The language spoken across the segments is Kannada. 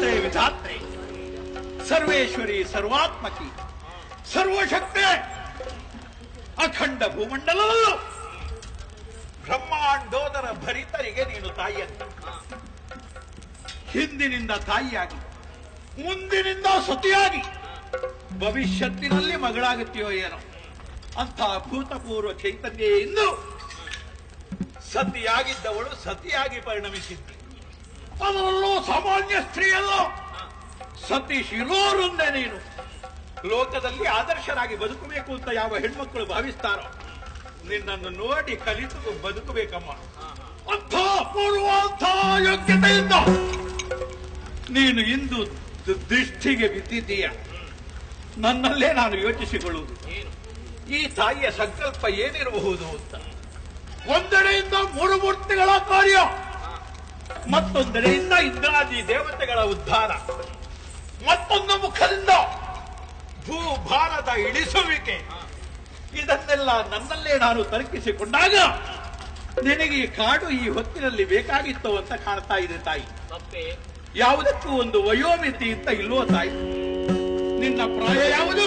ಜಗದ್ಧಾತ್ರೆ ವಿಧಾತ್ರೆ. ಸರ್ವೇಶ್ವರಿ ಸರ್ವಾತ್ಮಕಿ. ಸರ್ವಶಕ್ತಿ. ಅಖಂಡ ಭೂಮಂಡಲದಲ್ಲೂ. ಬ್ರಹ್ಮಾಂಡೋದರ ಭರಿತರಿಗೆ ನೀನು ತಾಯಿಯಂತ. ಹಿಂದಿನಿಂದ ತಾಯಿಯಾಗಿ, ಮುಂದಿನಿಂದ ಸತಿಯಾಗಿ, ಭವಿಷ್ಯತ್ತಿನಲ್ಲಿ ಮಗಳಾಗುತ್ತೀಯೋ ಏನೋ. ಅಂತ ಭೂತಪೂರ್ವ ಚೈತನ್ಯ ಎಂದು ಸತಿಯಾಗಿದ್ದವಳು ಸತಿಯಾಗಿ ಪರಿಣಮಿಸಿದ್ಳು ಅದರಲ್ಲೂ ಸಾಮಾನ್ಯ ಸ್ತ್ರೀಯಲ್ಲ? ಸತೀಶ್ ಇರೋರುಂದೆ ನೀನು. ಲೋಕದಲ್ಲಿ ಆದರ್ಶರಾಗಿ ಬದುಕಬೇಕು ಅಂತ ಯಾವ ಹೆಣ್ಮಕ್ಕಳು ಭಾವಿಸ್ತಾರೋ? ನಿನ್ನನ್ನು ನೋಡಿ ಕಲಿತು ಬದುಕಬೇಕಮ್ಮ. ಅಂಥ ಪೂರ್ವಾಂಥ ಯೋಗ್ಯತೆಯಿಂದ ನೀನು ಇಂದು ದೃಷ್ಟಿಗೆ ಬಿದ್ದಿದ್ದೀಯ. ನನ್ನಲ್ಲೇ ನಾನು ಯೋಚಿಸಿಕೊಳ್ಳುವುದು. ಈ ತಾಯಿಯ ಸಂಕಲ್ಪ ಏನಿರಬಹುದು ಅಂತ. ಒಂದೆಡೆಯಿಂದ ಮೂರು ಮೂರ್ತಿಗಳ ಕಾರ್ಯ. ಮತ್ತೊಂದೆಡೆಯಿಂದ ಇಂದ್ರಾದಿ ದೇವತೆಗಳ ಉದ್ಧಾರ. ಮತ್ತೊಂದು ಮುಖದಿಂದ ಭೂಭಾರದ ಇಳಿಸುವಿಕೆ. ಇದನ್ನೆಲ್ಲ ನನ್ನಲ್ಲೇ ನಾನು ತರ್ಕಿಸಿಕೊಂಡಾಗ ನಿನಗೆ ಈ ಕಾಡು ಈ ಹೊತ್ತಿನಲ್ಲಿ ಬೇಕಾಗಿತ್ತು ಅಂತ ಕಾಣ್ತಾ ಇದೆ ತಾಯಿ. ಯಾವುದಕ್ಕೂ ಒಂದು ವಯೋಮಿತಿ ಅಂತ ಇಲ್ವೋ ತಾಯಿ? ನಿನ್ನ ಪ್ರಾಯ ಯಾವುದು?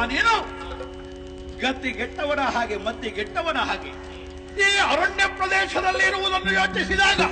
ಪರಿಣಮಿಸಿ ಗತಿ ನೀನು ಗತಿಗೆಟ್ಟವನ ಹಾಗೆ ಮತ್ತಿಗೆಟ್ಟವನ ಹಾಗೆ. ಈ ಅರಣ್ಯ ಪ್ರದೇಶದಲ್ಲಿ ಇರುವುದನ್ನು ಯೋಚಿಸಿದಾಗ